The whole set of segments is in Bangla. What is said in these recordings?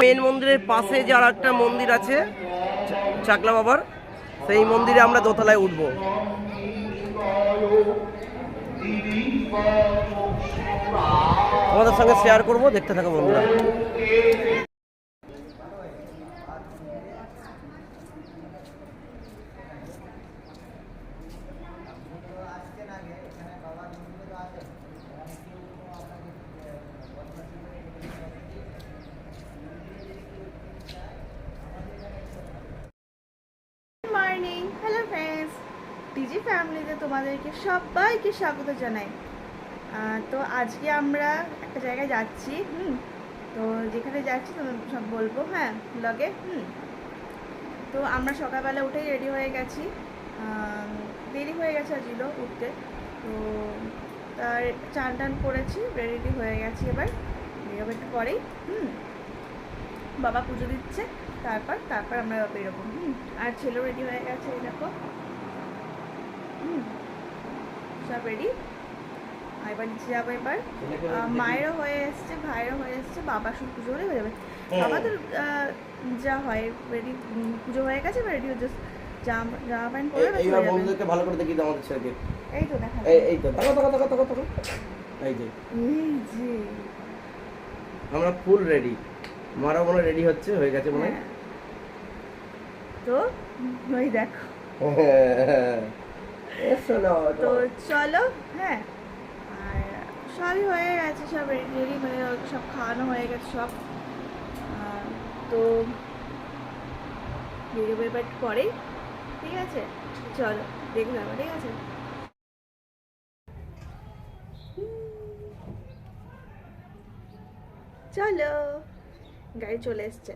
মেন মন্দিরের পাশে যে আর একটা মন্দির আছে, চাকলা বাবার, সেই মন্দিরে আমরা দোতলায় উঠবো। আমাদের সঙ্গে শেয়ার করব, দেখতে থাকো বন্ধুরা। ডিজি ফ্যামিলিতে তোমাদেরকে সবাইকে স্বাগত জানাই। তো আজকে আমরা একটা জায়গায় যাচ্ছি, হুম, তো যেখানে যাচ্ছি তোমাদের সব বলব হ্যাঁ ব্লগে হুম। তো আমরা সকালবেলা উঠেই রেডি হয়ে গেছি দেরি হয়ে গেছে আজগুলো উঠতে, তো তার চান টান করেছি রেডি হয়ে গেছি এবার, বেরোবো একটু পরেই, হুম। বাবা পুজো দিচ্ছে, তারপর তারপর আমরা বেরোবো, হুম। আর ছেলেও রেডি হয়ে গেছে হুম সব রেডি এবার নিচে যাব এবার। মায়েরও হয়ে এসছে ভাইয়েরও হয়ে এসছে বাবা শুধু পুজো হলে হয়ে যাবে। বাবা তো যা হয় রেডি পুজো হয়ে গেছে রেডি জাস্ট জামা জামা প্যান্ট পরে এইবার হয়ে। বন্ধুদেরকে ভালো করে দেখি আমাদের ছেলেকে। এই তো দেখা এই তো দেখো দেখো দেখো দেখো দেখো এই যে। এই যে। আমরা ফুল রেডি মারা মনে রেডি হচ্ছে হয়ে গেছে মনে হ্যাঁ। তো ওই দেখো। তো চলো হ্যাঁ। আর সবই হয়ে গেছে, সব রেডি মানে সব খাওয়ানো হয়ে গেছে সব। তো বেরোবো একটু পরেই, ঠিক আছে? চলো, দেখে যাব ঠিক আছে? চলো, গাড়ি চলে এসছে।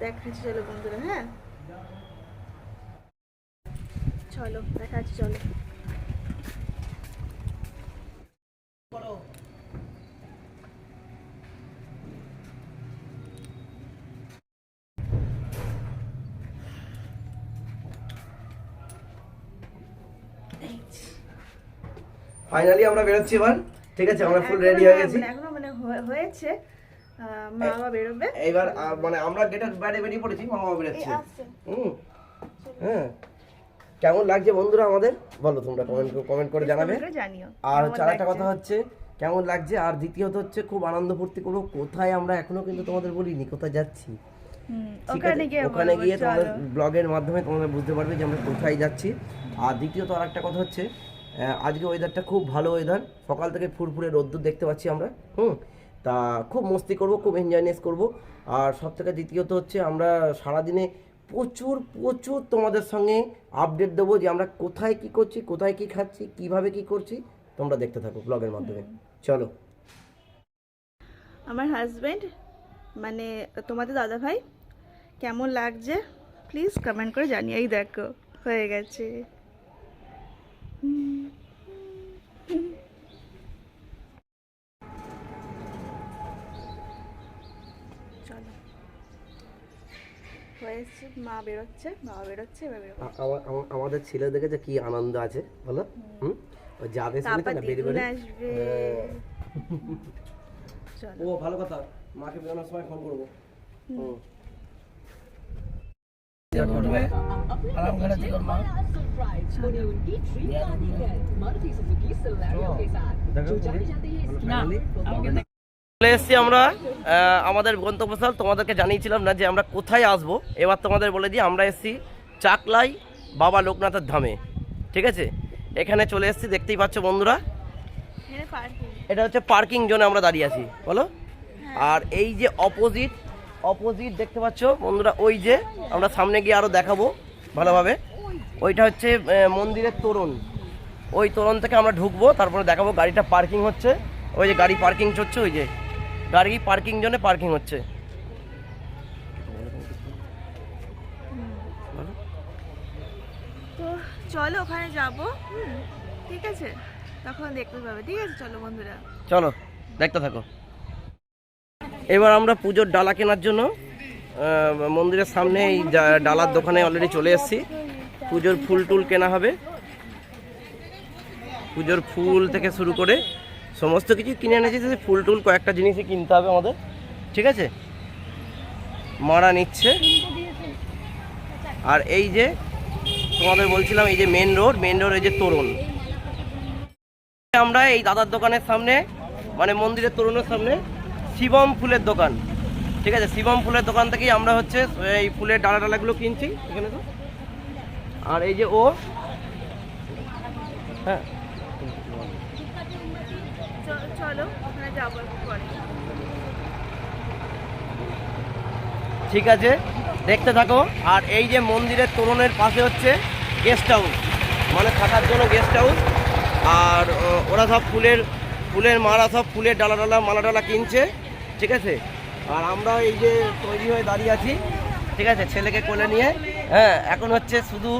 দেখাচ্ছি, চলো বন্ধুরা হ্যাঁ? চলো দেখাচ্ছি চলো। ফাইনালি আমরা বেরোচ্ছি এবার। ঠিক আছে আমরা ফুল রেডি হয়ে গেছি। মানে এখনও মানে হয়ে- হয়েছে। আহ, মা বাবা বেরোবে। এইবার আহ, মানে আমরা গেটের বাইরে বেরিয়ে পড়েছি মামা বেরোচ্ছে। হুম। হ্যাঁ। কেমন লাগছে বন্ধুরা আমাদের? বলো তোমরা কমেন্ট কমেন্ট করে জানাবে। আর হচ্ছে আরেকটা কথা হচ্ছে কেমন লাগছে? আর দ্বিতীয়ত হচ্ছে খুব আনন্দ ফুর্তি করব। কোথায় আমরা এখনও কিন্তু তোমাদের বলিনি কোথায় যাচ্ছি? ওখানে গিয়ে তোমাদের ব্লগের মাধ্যমে তোমরা বুঝতে পারবে যে আমরা কোথায় যাচ্ছি। আর দ্বিতীয়ত আর একটা কথা হচ্ছে আজকে ওয়েদারটা খুব ভালো ওয়েদার সকাল থেকে ফুরফুরে রোদ্দুর দেখতে পাচ্ছি আমরা হুম? তা খুব মস্তি করব খুব এনজয়নেস করব। আর সব থেকে দ্বিতীয়ত হচ্ছে আমরা সারাদিনে প্রচুর প্রচুর তোমাদের সঙ্গে আপডেট দেবো যে আমরা কোথায় কি করছি, কোথায় কি খাচ্ছি, কীভাবে কি করছি। তোমরা দেখতে থাকো ব্লগের মাধ্যমে। চলো। আমার হাজব্যান্ড মানে তোমাদের দাদা ভাই কেমন লাগছে? প্লিজ কমেন্ট করে জানিয়ে এই দেখো। হয়ে গেছে। চলো। হয়ে এসছে মা বেরোচ্ছে বাবা বেরোচ্ছে এবার বেরোবো আ- আমা- আমা- আমাদের ছেলে দেখেছে কি আনন্দ আছে বলো হুম যাবে শুনেছে না বেরিয়ে বেরিয়ে আসবে হ্যাঁ। ও ভালো কথা মাকে বেরোনোর সময় ফোন করব হুম। চলে এসছি আমরা আমাদের গন্তব্যস্থল। তোমাদেরকে জানিয়েছিলাম না যে আমরা কোথায় আসব। এবার তোমাদের বলে দিই আমরা এসছি চাকলাই বাবা লোকনাথের ধামে। ঠিক আছে? এখানে চলে এসছি দেখতেই পাচ্ছ বন্ধুরা। এটা হচ্ছে পার্কিং জোনে আমরা দাঁড়িয়ে আছি বলো? আর এই যে অপোজিট অপোজিট দেখতে পাচ্ছ বন্ধুরা ওই যে আমরা সামনে গিয়ে আরও দেখাবো ভালোভাবে। ওইটা হচ্ছে মন্দিরের তোরণ। ওই তোরণ থেকে আমরা ঢুকবো তারপরে দেখাবো গাড়িটা পার্কিং হচ্ছে। ওই যে গাড়ি পার্কিং হচ্ছে ওই যে। গাড়ি পার্কিং জোনে পার্কিং হচ্ছে। তো চলো ওখানে যাব ঠিক আছে। তখন দেখতে পাবে ঠিক আছে চলো বন্ধুরা। চলো দেখতে থাকো। এবার আমরা পুজোর ডালা কেনার জন্য মন্দিরের সামনে এই ডালার দোকানে অলরেডি চলে এসেছি। পুজোর ফুল টুল কেনা হবে। পুজোর ফুল থেকে শুরু করে সমস্ত কিছু কিনে এনেছি ফুল টুল কয়েকটা জিনিসই কিনতে হবে আমাদের। ঠিক আছে? মারা নিচ্ছে। আর এই যে, তোমাদের বলছিলাম, এই যে মেন রোড মেন রোড এই যে তরুণ। আমরা এই দাদার দোকানের সামনে মানে মন্দিরের তরুণের সামনে শিবম ফুলের দোকান। ঠিক আছে? শিবম ফুলের দোকান থেকেই আমরা হচ্ছে, এই ফুলের ডালা ডালাগুলো কিনছি। এখানে তো। আর এই যে ও হ্যাঁ। চলো, ওখানে যাব পরে। ঠিক আছে, দেখতে থাকো। আর এই যে মন্দিরের তোরণের পাশে হচ্ছে গেস্ট হাউস মানে থাকার জন্য গেস্ট হাউস আর ওরা সব ফুলের ফুলের মালা, সব ফুলের ডালা ডালা, মালা ডালা কিনছে, ঠিক আছে? আর আমরা এই যে তৈরি হয়ে দাঁড়িয়ে আছি, ঠিক আছে, ছেলেকে কোলে নিয়ে। হ্যাঁ এখন হচ্ছে শুধু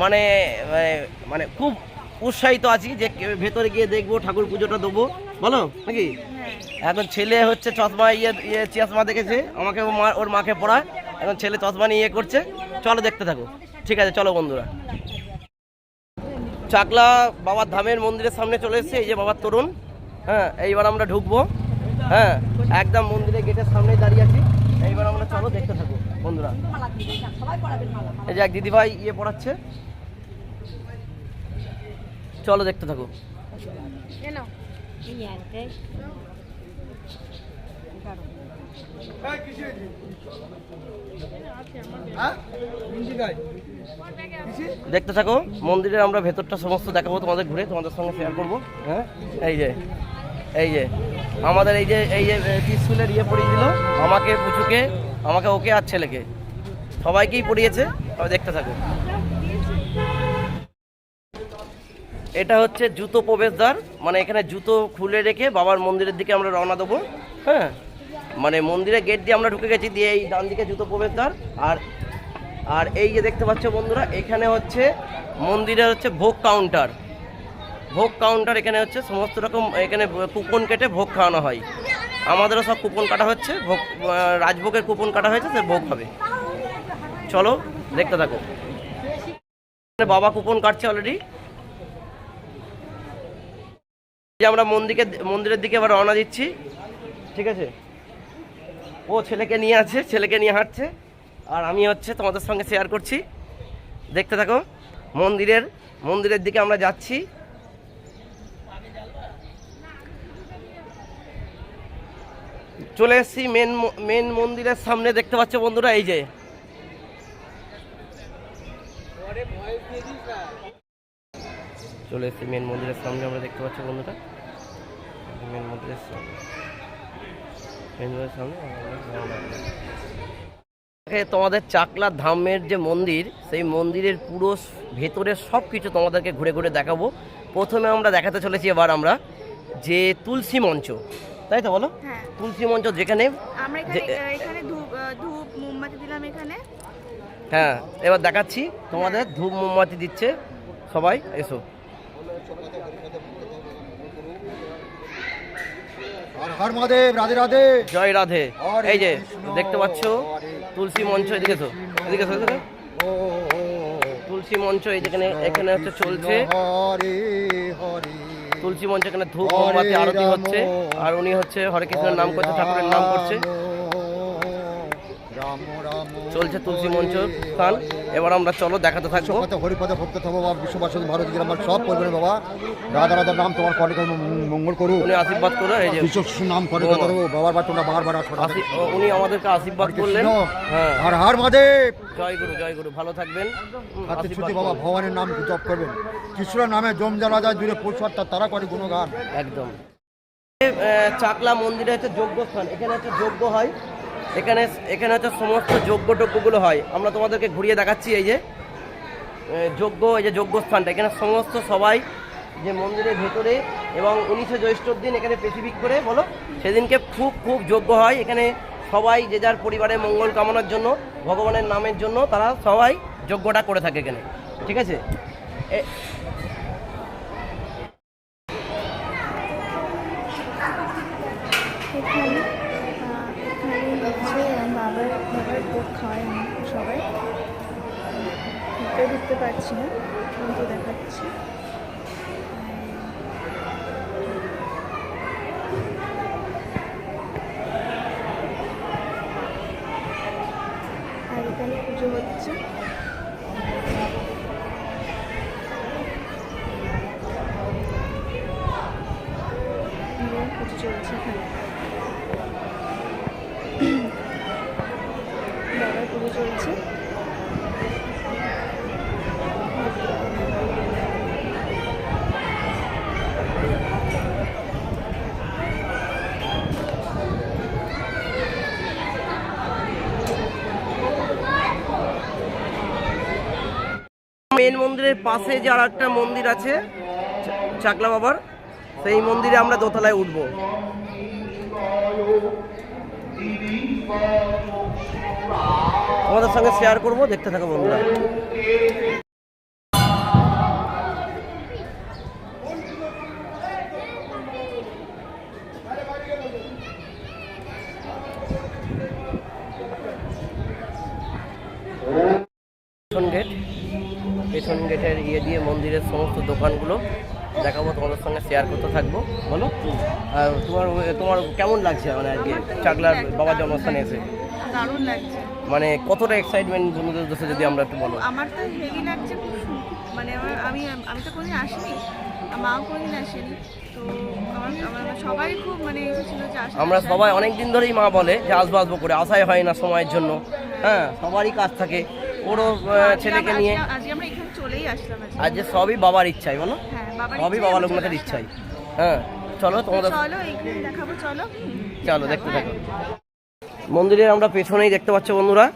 মানে- মানে খুব উৎসাহিত আছি যে ভেতরে গিয়ে দেখব, ঠাকুর পুজোটা দেবো। বলো নাকি? হ্যাঁ। এখন ছেলে হচ্ছে চশমা ইয়ে ইয়ে চশমা দেখেছে আমাকে ওর মাকে পড়ায়। এখন ছেলে চশমা নিয়ে ইয়ে করছে। চলো দেখতে থাকো। ঠিক আছে চলো বন্ধুরা। চাকলা বাবার ধামের মন্দিরের সামনে চলে এসেছে এই যে বাবার তরুণ। হ্যাঁ এইবার আমরা ঢুকবো। হ্যাঁ একদম মন্দিরের গেটের সামনেই দাঁড়িয়ে আছি। এইবার আমরা চলো দেখতে থাকো বন্ধুরা। এই যে এক দিদিভাই ইয়ে পড়াচ্ছে। চলো দেখতে থাকো। দেখতে থাকো, মন্দিরের আমরা ভেতরটা সমস্ত দেখাবো তোমাদের ঘুরে, তোমাদের সঙ্গে শেয়ার করব। হ্যাঁ? এই যে এই যে, আমাদের এই যে এই যে স্কুলের ইয়ে পড়িয়ে দিল, আমাকে পুচুকে, আমাকে ওকে আর ছেলেকে। সবাইকেই পড়িয়েছে দেখতে থাকো। এটা হচ্ছে জুতো প্রবেশদ্বার। মানে এখানে জুতো খুলে রেখে বাবার মন্দিরের দিকে আমরা রওনা দেবো। হ্যাঁ? মানে মন্দিরের গেট দিয়ে আমরা ঢুকে গেছি, দিয়ে এই ডান দিকে জুতো প্রবেশদ্বার। আর আর এই যে দেখতে পাচ্ছ বন্ধুরা, এখানে হচ্ছে মন্দিরের হচ্ছে ভোগ কাউন্টার ভোগ কাউন্টার এখানে হচ্ছে সমস্ত রকম, এখানে কুপন কেটে ভোগ খাওয়ানো হয়। আমাদেরও সব কুপন কাটা হচ্ছে, ভোগ রাজভোগের কুপন কাটা হয়েছে, সে ভোগ হবে চলো, দেখতে থাকো। বাবা কুপন কাটছে অলরেডি যে আমরা মন্দিরে মন্দিরের দিকে আবার রওনা দিচ্ছি। ঠিক আছে? ও ছেলেকে নিয়ে আছে, ছেলেকে নিয়ে হাঁটছে। আর আমি হচ্ছে তোমাদের সঙ্গে শেয়ার করছি। দেখতে থাকো, মন্দিরের মন্দিরের দিকে আমরা যাচ্ছি। চলে এসেছি মেন মেন মন্দিরের সামনে, দেখতে পাচ্ছ বন্ধুরা, এই যে। চলে এসেছি মেন মন্দিরের সামনে, আমরা দেখতে পাচ্ছি বন্ধুরা। মেন মন্দিরের সামনে মেন মন্দিরের সামনে তোমাদের চাকলা ধামের যে মন্দির সেই মন্দিরের পুরো ভেতরের সব কিছু তোমাদেরকে ঘুরে ঘুরে দেখাবো। প্রথমে আমরা দেখাতে চলেছি এবার আমরা যে তুলসী মঞ্চ। তাই তো বলো? হ্যাঁ। তুলসী মঞ্চ যেখানে আমরা এখানে যে- এখানে ধূপ আহ, ধূপ মোমবাতি দিলাম এখানে। হ্যাঁ এবার দেখাচ্ছি তোমাদের ধূপ মোমবাতি দিচ্ছে সবাই এসো। হর হর মহাদেব রাধে রাধে। জয় রাধে। এই যে দেখতে পাচ্ছ? তুলসী মঞ্চ এদিকে তো এদিকে তো, তুলসী মঞ্চ এই যেখানে এখানে হচ্ছে চলছে। তুলসী মঞ্চ এখানে ধূপ মোমবাতি আরতি হচ্ছে। আর উনি হচ্ছে হরে কৃষ্ণের নাম করছে ঠাকুরের নাম করছে। চলছে তুলসী মঞ্চ স্থান। এবার আমরা চলো দেখাতে থাকব। হরিপদ ভক্ত থাকব বাবা বিশ্ববাসী ভারত আমার সব করবেন বাবা। রাধা রাধার নাম তোমার কনে মঙ্গল করু উনি আশীর্বাদ করো এই যে নাম করে। করো বাবার বার তোমরা বারবার উনি আমাদেরকে আশীর্বাদ করলেন। হ্যাঁ। হর হর মহাদেব। জয় গুরু জয় গুরু ভালো থাকবেন। হাতে ছুটি বাবা ভগবানের নাম জপ করবেন। কৃষ্ণের নামে জম জ্বালা যায় দূরে পরিষ্কার তারা করে গুণগান। একদম। চাকলা মন্দিরে হচ্ছে যজ্ঞ স্থান এখানে হচ্ছে যজ্ঞ হয়। এখানে এখানে হচ্ছে সমস্ত যজ্ঞ টজ্ঞগুলো হয়। আমরা তোমাদেরকে ঘুরিয়ে দেখাচ্ছি এই যে যজ্ঞ, এই যে যজ্ঞ স্থানটা এখানে সমস্ত সবাই যে মন্দিরের ভেতরে এবং উনিশে জ্যৈষ্ঠর দিন এখানে পৃথিবীক করে বলো, সেদিনকে খুব খুব যজ্ঞ হয়। এখানে সবাই যে যার পরিবারের মঙ্গল কামনার জন্য, ভগবানের নামের জন্য তারা সবাই যজ্ঞটা করে থাকে এখানে। ঠিক আছে এ- এখানে আহ, এখানে হচ্ছে বাবার বাবার ভোগ খাওয়াই আমরা সবাই ভিতরে ঢুকতে পারছি না কিন্তু দেখাচ্ছি এখানে পুজো হচ্ছে পুজো চলছে এখানে বাবার পুজো চলছে মেন মন্দিরের পাশে যে আর একটা মন্দির আছে, চাকলা বাবার, সেই মন্দিরে আমরা দোতলায় উঠব। আমাদের সঙ্গে শেয়ার করব, দেখতে থাকো বন্ধুরা পেছন গেট পেছন গেটের ইয়ে দিয়ে মন্দিরের সমস্ত দোকানগুলো দেখাবো তোমাদের সঙ্গে শেয়ার করতে থাকব। বলো? আর তোমার তোমার কেমন লাগছে মানে আর কি চাকলার বাবার জন্মস্থানে এসে? দারুণ লাগছে। মানে কতটা এক্সাইটমেন্ট বন্ধুদের যদি আমরা একটু বলো? আমার তো হেভি লাগছে মানে আমি আমি তো কোনোদিন আসিনি মাও কোনোদিন আসেনি তো আমার আমার সবাই খুব মানে যে আমরা সবাই অনেক দিন ধরেই মা বলে যে আসব আসব করে আশাই হয় না সময়ের জন্য। হ্যাঁ সবারই কাজ থাকে। ওরও ছেলেকে নিয়ে। আজকে আমরা চলেই আসলাম যে সবই বাবার ইচ্ছাই বলো? হ্যাঁ সবই বাবা লোকনাথের। ইচ্ছাই। হ্যাঁ চলো তোমাদের চলো দেখাবো চলো। চলো দেখতে থাকো। মন্দিরের আমরা পেছনেই দেখতে পাচ্ছ বন্ধুরা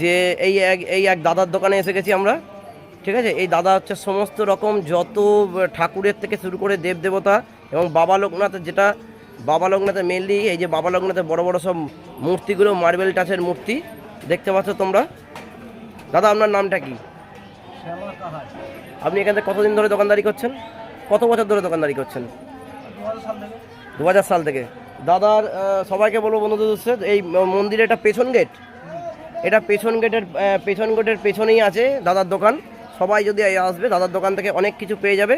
যে এই এক এই এক দাদার দোকানে এসে গেছি আমরা। ঠিক আছে? এই দাদা হচ্ছে সমস্ত রকম যত ঠাকুরের থেকে শুরু করে দেব দেবতা এবং বাবা লোকনাথের যেটা বাবা লোকনাথের মেনলি এই যে বাবা লোকনাথের বড় বড় সব মূর্তিগুলো মার্বেল টাচের মূর্তি দেখতে পাচ্ছ তোমরা? দাদা আপনার নামটা কি? আপনি এখান থেকে কতদিন ধরে দোকানদারি করছেন? কত বছর ধরে দোকানদারি করছেন? দু হাজার সাল থেকে। দাদার সবাইকে বলব বন্ধুদের এই মন্দিরে এটা পেছন গেট। এটা পেছন গেটের পেছন গেটের পেছনেই আছে দাদার দোকান। সবাই যদি আসবে, দাদার দোকান থেকে অনেক কিছু পেয়ে যাবে।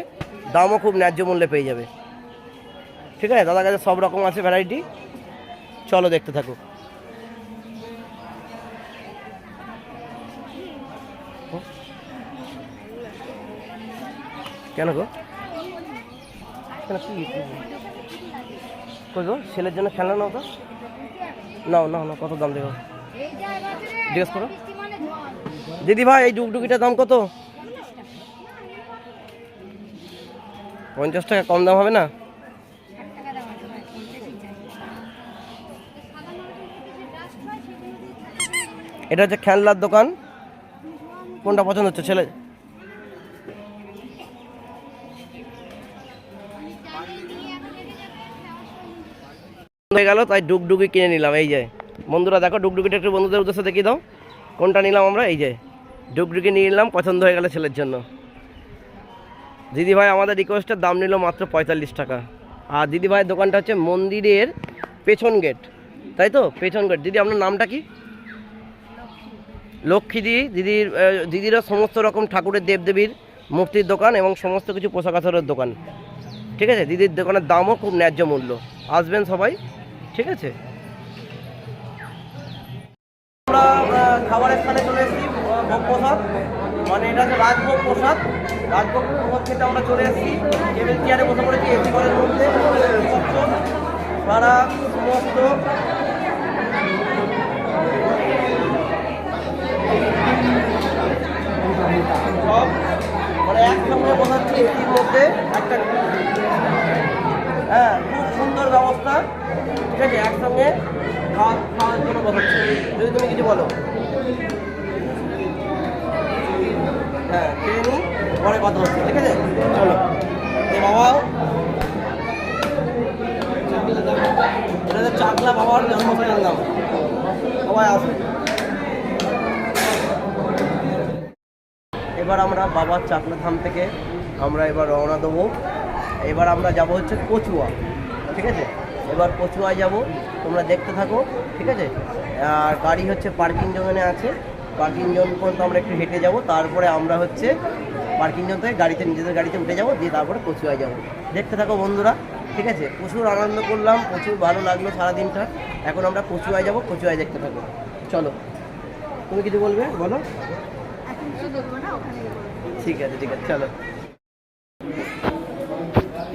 দামও খুব ন্যায্য মূল্যে পেয়ে যাবে। ঠিক আছে? দাদার কাছে সব রকম আছে ভ্যারাইটি চলো দেখতে থাকো কেন গো? কই গো, ছেলের জন্য খেলনা নাও তো। নাও নাও নাও, কত দাম দেবো জিজ্ঞেস করো। দিদি ভাই, এই ডুগডুগিটার দাম কত? পঞ্চাশ টাকা কম দাম হবে না? এটা হচ্ছে খেলনার দোকান। কোনটা পছন্দ হচ্ছে? ছেলে হয়ে গেল তাই ডুগডুগি কিনে নিলাম এই যে। বন্ধুরা দেখো ডুগডুগিটা একটু বন্ধুদের উদ্দেশ্যে দেখিয়ে দাও। কোনটা নিলাম আমরা? এই যে ডুগডুগি নিয়ে নিলাম পছন্দ হয়ে গেল ছেলের জন্য। দিদিভাই আমাদের রিকোয়েস্টের দাম নিল মাত্র পঁয়তাল্লিশ টাকা। আর দিদিভাইয়ের দোকানটা হচ্ছে মন্দিরের পেছন গেট। তাই তো? পেছন গেট। দিদি আপনার নামটা কি? লক্ষ্মী দিদি। দিদির আহ, দিদিরও সমস্ত রকম ঠাকুরের দেবদেবীর মূর্তির দোকান এবং সমস্ত কিছু পোশাক আশারের দোকান। ঠিক আছে? দিদির দোকানের দামও খুব ন্যায্য মূল্য। আসবেন সবাই। ঠিক আছে? আমরা খাবারের স্থানে চলে এসেছি ভোগ প্রসাদ মানে এটা হচ্ছে রাজভোগ প্রসাদ রাজভোগ প্রসাদ খেতে আমরা চলে এসেছি। টেবিল চেয়ারে বসে পড়েছি এসি ঘরের মধ্যে। সারা, সমস্ত সব মানে একসঙ্গে বসাচ্ছি এসির মধ্যে একটা হ্যাঁ খুব সুন্দর ব্যবস্থা ঠিক আছে একসঙ্গে খাওয়া খাওয়ার জন্য বসাচ্ছি যদি তুমি কিছু বলো। হ্যাঁ খেয়ে পরে কথা হচ্ছে ঠিক আছে? চলো। বাবা। এটা চাকলা বাবার জন্মস্থানের নাম সবাই আসবে এবার আমরা বাবার চাকলা ধাম থেকে আমরা এবার রওনা দেবো। এবার আমরা যাব হচ্ছে কচুয়া, ঠিক আছে? এবার কচুয়ায় যাব তোমরা দেখতে থাকো ঠিক আছে? আর গাড়ি হচ্ছে পার্কিং জোনে আছে। পার্কিং জোন পর্যন্ত আমরা একটু হেঁটে যাব তারপরে আমরা হচ্ছে পার্কিং জোন থেকে গাড়িতে নিজেদের গাড়িতে উঠে যাব দিয়ে তারপরে কচুয়ায় যাব। দেখতে থাকো বন্ধুরা ঠিক আছে? প্রচুর আনন্দ করলাম প্রচুর ভালো লাগল সারাদিনটা। এখন আমরা কচুয়ায় যাব কচুয়ায় দেখতে থাকো। চলো। তুমি কিছু বলবে? বলো। ঠিক আছে ঠিক আছে। চলো।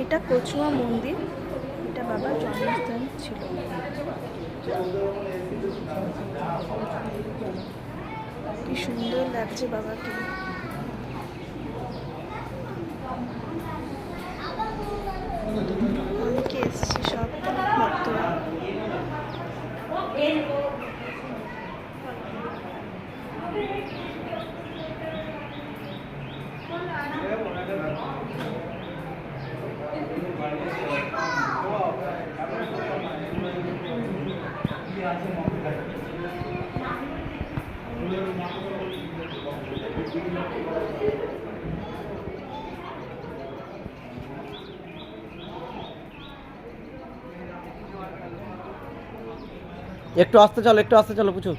এটা কচুয়া মন্দির। বাবার জন্মস্থান ছিল। কি সুন্দর লাগছে বাবাকে। অনেকে এসছে সব ভক্তরা একটু আসতে চলো একটু আসতে চলো পুচু।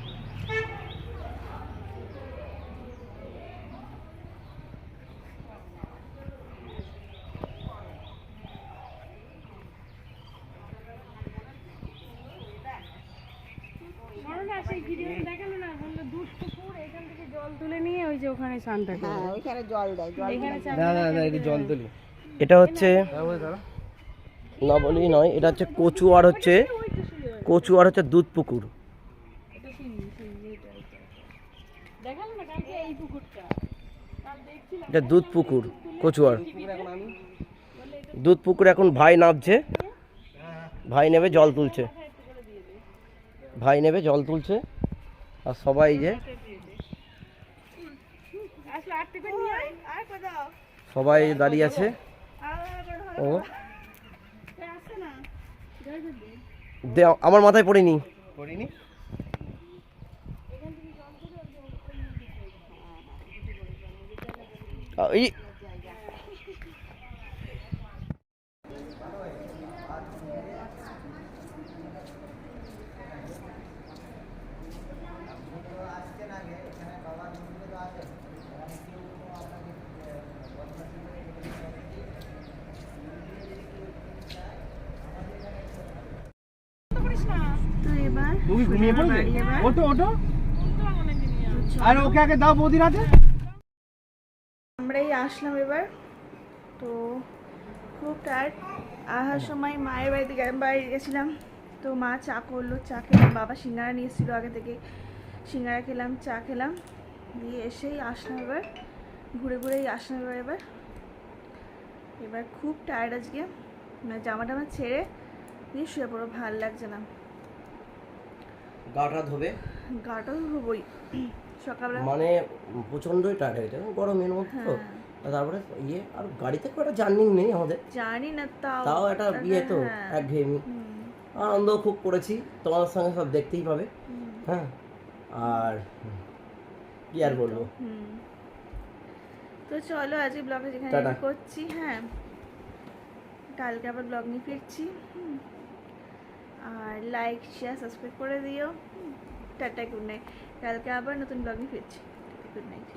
জল তুলে নিয়ে ওই যে ওখানে স্নানটা করে ওইখানে জল দেয় জল এখানে না না না একটু জল তুলি। এটা হচ্ছে না বলি নয় এটা হচ্ছে কচু আর হচ্ছে কচু আর হচ্ছে দুধ পুকুর। দেখাল না কালকে এই পুকুরটা? এটা দুধ পুকুর কচুয়ার দুধ পুকুর এখন ভাই নামছে। ভাই নেবে জল তুলছে। ভাই নেবে জল তুলছে। আর সবাই যে আসলে আটটি করে নিয়ে আয় আর কোথাও সবাই দাঁড়িয়ে আছে। ও। দে আমার মাথায় পড়েনি। পড়িনি? এই তো এবার তুমি ঘুমিয়ে বাড়ি ওটো ওটো আর ওকে আগে দাও বৌদির হাতে আমরাই আসলাম এবার। তো খুব টায়ার্ড আসার সময় মায়ের বাড়িতে বাড়ি গেছিলাম। তো মা চা করল চা খেলাম বাবা সিঙ্গারা নিয়ে এসেছিল আগে থেকে সিঙ্গারা খেলাম চা খেলাম। দিয়ে এসেই আসলাম এবার। ঘুরে ঘুরেই আসলাম এবার এবার। এবার খুব টায়ার্ড আজকে। মানে জামা টামা ছেড়ে দিয়ে শুয়ে পড়ো ভালো লাগছে না। গাটা ধোবে? গাটা হবই সকালবেলা মানে প্রচন্ডই টায়ার্ড হয়ে যায় গরমের মধ্যে তো। তারপরে ইয়ে আর গাড়িতে খুব একটা জার্নিং নেই আমাদের। জানি না তাও তাও একটা বিয়ে তো হ্যাঁ। এক ঘেয়েমি। আনন্দ খুব করেছি তোমাদের সঙ্গে সব দেখতেই পাবে। হ্যাঁ। আর কি আর বলব? তো চলো আজকে ব্লগে যেখানে করছি হ্যাঁ। কালকে আবার ব্লগ নিয়ে ফিরছি। আর লাইক শেয়ার সাবস্ক্রাইব করে দিও। টাটা গুড নাইট কালকে আবার নতুন ব্লগে ফিরছি। Good night